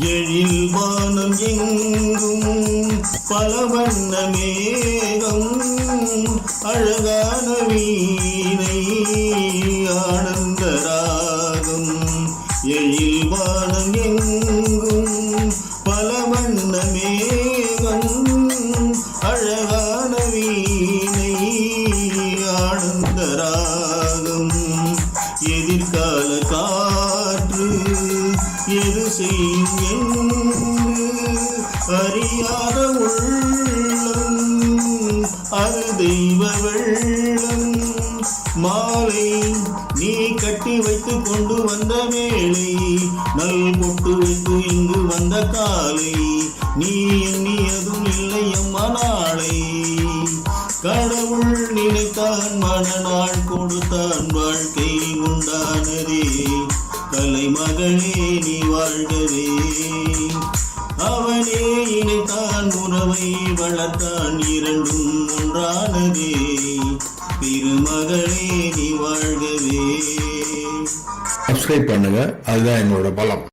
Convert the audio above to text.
எழில் வானம் எங்கும் பல வண்ண மேகம் அழகான வீணை ஆனந்த ராகம். எழில் வானம் எங்கும் பல வண்ண மேகம் அழகான வீணை ஆனந்த ராகம். எதிர்கால எது செய்யும் என்று அறியாத உள்ளம் அது தெய்வ வெள்ளம். மாலை நீ கட்டி வைத்து கொண்டு வந்த வேளை நல் பொட்டு வைத்து இங்கு வந்த காலை நீ எண்ணியதும் இல்லை அம்மா நாளை. கடவுள் நினைத்தான் மனநாள் கொடுத்தான் வாழ்க்கை உண்டானதே. கலைமகளே நீ வாழ்கவே. அவனே இணைத்தான் உறவை வளர்த்தான் இரண்டும் ஒன்றானதே. திருமகளே நீ வாழ்கவே. சப்ஸ்கிரைப் பண்ணுங்க அதுதான் என்னோட பலம்.